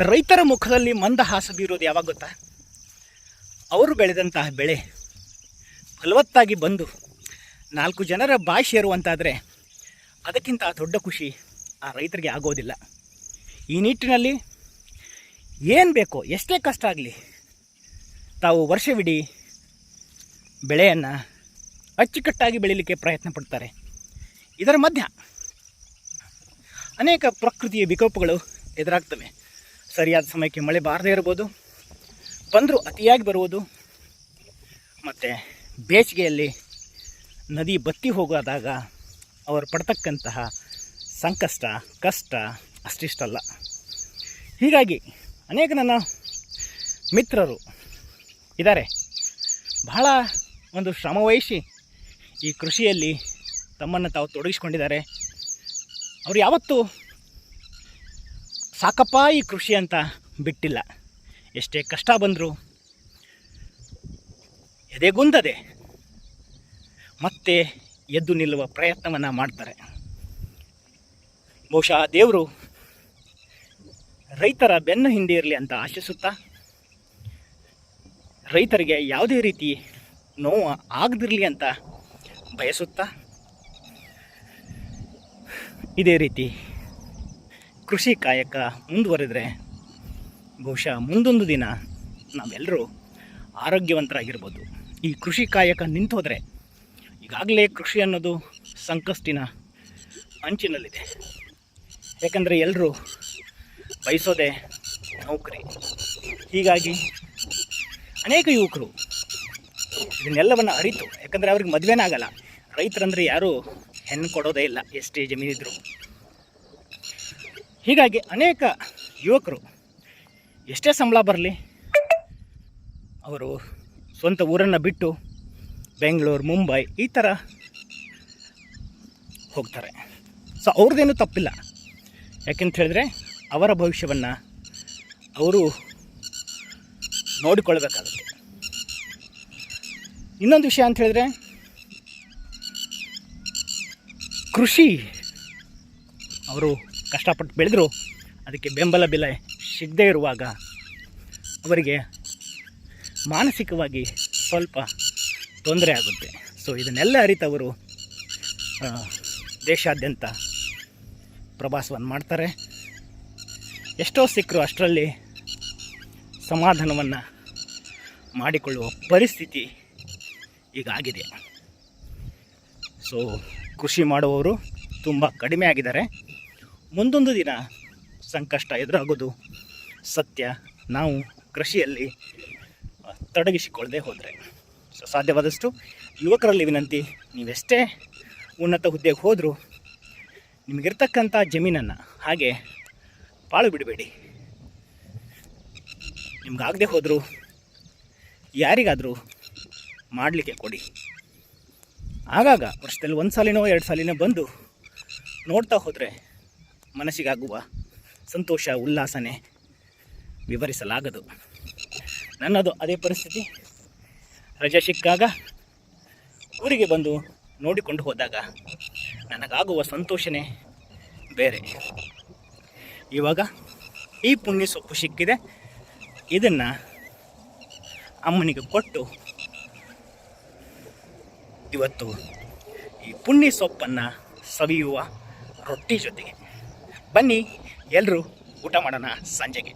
ರೈತರ ಮುಖದಲ್ಲಿ ಮಂದಹಾಸ ಬೀರೋದು ಯಾವಾಗ ಗೊತ್ತಾ? ಅವರು ಬೆಳೆದಂತಹ ಬೆಳೆ ಫಲವತ್ತಾಗಿ ಬಂದು ನಾಲ್ಕು ಜನರ ಬಾಯಿ ಸೇರುವಂತಾದರೆ ಅದಕ್ಕಿಂತ ದೊಡ್ಡ ಖುಷಿ ಆ ರೈತರಿಗೆ ಆಗೋದಿಲ್ಲ. ಈ ನಿಟ್ಟಿನಲ್ಲಿ ಏನು ಬೇಕೋ, ಎಷ್ಟೇ ಕಷ್ಟ ಆಗಲಿ ತಾವು ವರ್ಷವಿಡೀ ಬೆಳೆಯನ್ನು ಅಚ್ಚುಕಟ್ಟಾಗಿ ಬೆಳೀಲಿಕ್ಕೆ ಪ್ರಯತ್ನ ಪಡ್ತಾರೆ. ಇದರ ಮಧ್ಯ ಅನೇಕ ಪ್ರಕೃತಿಯ ವಿಕೋಪಗಳು ಎದುರಾಗ್ತವೆ. ಸರಿಯಾದ ಸಮಯಕ್ಕೆ ಮಳೆ ಬಾರದೇ ಇರ್ಬೋದು, ಬಂದರೂ ಅತಿಯಾಗಿ ಬರುವುದು, ಮತ್ತು ಬೇಸಿಗೆಯಲ್ಲಿ ನದಿ ಬತ್ತಿ ಹೋಗೋದಾಗ ಅವರು ಪಡ್ತಕ್ಕಂತಹ ಸಂಕಷ್ಟ, ಕಷ್ಟ ಅಷ್ಟಿಷ್ಟಲ್ಲ. ಹೀಗಾಗಿ ಅನೇಕ ನನ್ನ ಮಿತ್ರರು ಇದ್ದಾರೆ. ಬಹಳ ಒಂದು ಶ್ರಮವಹಿಸಿ ಈ ಕೃಷಿಯಲ್ಲಿ ತಮ್ಮನ್ನು ತಾವು ತೊಡಗಿಸ್ಕೊಂಡಿದ್ದಾರೆ. ಅವರು ಯಾವತ್ತೂ ಸಾಕಪ್ಪ ಈ ಕೃಷಿ ಅಂತ ಬಿಟ್ಟಿಲ್ಲ. ಎಷ್ಟೇ ಕಷ್ಟ ಬಂದರೂ ಎದೆಗುಂದದೆ ಮತ್ತೆ ಎದ್ದು ನಿಲ್ಲುವ ಪ್ರಯತ್ನವನ್ನು ಮಾಡ್ತಾರೆ. ಬಹುಶಃ ದೇವರು ರೈತರ ಬೆನ್ನು ಹಿಂದೆ ಇರಲಿ ಅಂತ ಆಶಿಸುತ್ತಾ, ರೈತರಿಗೆ ಯಾವುದೇ ರೀತಿ ನೋವು ಆಗದಿರಲಿ ಅಂತ ಬಯಸುತ್ತಾ, ಇದೇ ರೀತಿ ಕೃಷಿ ಕಾಯಕ ಮುಂದುವರೆದರೆ ಬಹುಶಃ ಮುಂದೊಂದು ದಿನ ನಾವೆಲ್ಲರೂ ಆರೋಗ್ಯವಂತರಾಗಿರ್ಬೋದು. ಈ ಕೃಷಿ ಕಾಯಕ ನಿಂತೋದ್ರೆ ಈಗಾಗಲೇ ಕೃಷಿ ಅನ್ನೋದು ಸಂಕಷ್ಟಿನ ಅಂಚಿನಲ್ಲಿದೆ. ಯಾಕಂದರೆ ಎಲ್ಲರೂ ಬಯಸೋದೇ ನೌಕರಿ. ಹೀಗಾಗಿ ಅನೇಕ ಯುವಕರು ಇದನ್ನೆಲ್ಲವನ್ನು ಅರಿತು, ಯಾಕಂದರೆ ಅವ್ರಿಗೆ ಮದುವೆನೇ ಆಗಲ್ಲ. ರೈತರಂದರೆ ಯಾರೂ ಹೆಣ್ಣು ಕೊಡೋದೇ ಇಲ್ಲ, ಎಷ್ಟೇ ಜಮೀನಿದ್ರು. ಹೀಗಾಗಿ ಅನೇಕ ಯುವಕರು ಎಷ್ಟೇ ಸಂಬಳ ಬರಲಿ, ಅವರು ಸ್ವಂತ ಊರನ್ನು ಬಿಟ್ಟು ಬೆಂಗಳೂರು, ಮುಂಬೈ ಈ ಥರ ಹೋಗ್ತಾರೆ. ಸೊ ಅವ್ರದ್ದೇನು ತಪ್ಪಿಲ್ಲ. ಯಾಕೆಂತ ಹೇಳಿದ್ರೆ ಅವರ ಭವಿಷ್ಯವನ್ನು ಅವರು ನೋಡಿಕೊಳ್ಬೇಕಾಗುತ್ತೆ. ಇನ್ನೊಂದು ವಿಷಯ ಅಂತ ಹೇಳಿದ್ರೆ ಕೃಷಿ, ಅವರು ಕಷ್ಟಪಟ್ಟು ಬೆಳೆದ್ರು ಅದಕ್ಕೆ ಬೆಂಬಲ ಬೆಲೆ ಸಿಗದೇ ಇರುವಾಗ ಅವರಿಗೆ ಮಾನಸಿಕವಾಗಿ ಸ್ವಲ್ಪ ತೊಂದರೆ ಆಗುತ್ತೆ. ಸೊ ಇದನ್ನೆಲ್ಲ ಅರಿತವರು ದೇಶಾದ್ಯಂತ ಪ್ರವಾಸವನ್ನು ಮಾಡ್ತಾರೆ. ಎಷ್ಟೋ ಸಿಕ್ಕರು ಅಷ್ಟರಲ್ಲಿ ಸಮಾಧಾನವನ್ನು ಮಾಡಿಕೊಳ್ಳುವ ಪರಿಸ್ಥಿತಿ ಈಗ ಆಗಿದೆ. ಸೊ ಕೃಷಿ ಮಾಡುವವರು ತುಂಬ ಕಡಿಮೆ ಆಗಿದ್ದಾರೆ. ಮುಂದೊಂದು ದಿನ ಸಂಕಷ್ಟ ಎದುರಾಗೋದು ಸತ್ಯ. ನಾವು ಕೃಷಿಯಲ್ಲಿ ತೊಡಗಿಸಿಕೊಳ್ಳದೆ ಹೋದರೆ ಸಾಧ್ಯವಾದಷ್ಟು ಯುವಕರಲ್ಲಿ ವಿನಂತಿ, ನೀವೆಷ್ಟೇ ಉನ್ನತ ಹುದ್ದೆಗೆ ಹೋದರೂ ನಿಮಗಿರ್ತಕ್ಕಂಥ ಜಮೀನನ್ನು ಹಾಗೆ ಪಾಳು ಬಿಡಬೇಡಿ. ನಿಮ್ಗಾಗದೆ ಹೋದರೂ ಯಾರಿಗಾದರೂ ಮಾಡಲಿಕ್ಕೆ ಕೊಡಿ. ಆಗಾಗ ವರ್ಷದಲ್ಲಿ ಒಂದು ಸಾಲಿನೋ ಎರಡು ಸಾಲಿನೋ ಬಂದು ನೋಡ್ತಾ ಹೋದರೆ ಮನಸ್ಸಿಗಾಗುವ ಸಂತೋಷ, ಉಲ್ಲಾಸನೆ ವಿವರಿಸಲಾಗದು. ನನ್ನದು ಅದೇ ಪರಿಸ್ಥಿತಿ. ರಜೆ ಸಿಕ್ಕಾಗ ಊರಿಗೆ ಬಂದು ನೋಡಿಕೊಂಡು ಹೋದಾಗ ನನಗಾಗುವ ಸಂತೋಷನೇ ಬೇರೆ. ಇವಾಗ ಈ ಪುಣ್ಯ ಸೊಪ್ಪು ಸಿಕ್ಕಿದೆ. ಇದನ್ನು ಅಮ್ಮನಿಗೆ ಕೊಟ್ಟು ಇವತ್ತು ಈ ಪುಣ್ಯ ಸೊಪ್ಪನ್ನು ಸವಿಯುವ ರೊಟ್ಟಿ ಜೊತೆಗೆ ಬನ್ನಿ ಎಲ್ಲರೂ ಊಟ ಮಾಡೋಣ ಸಂಜೆಗೆ.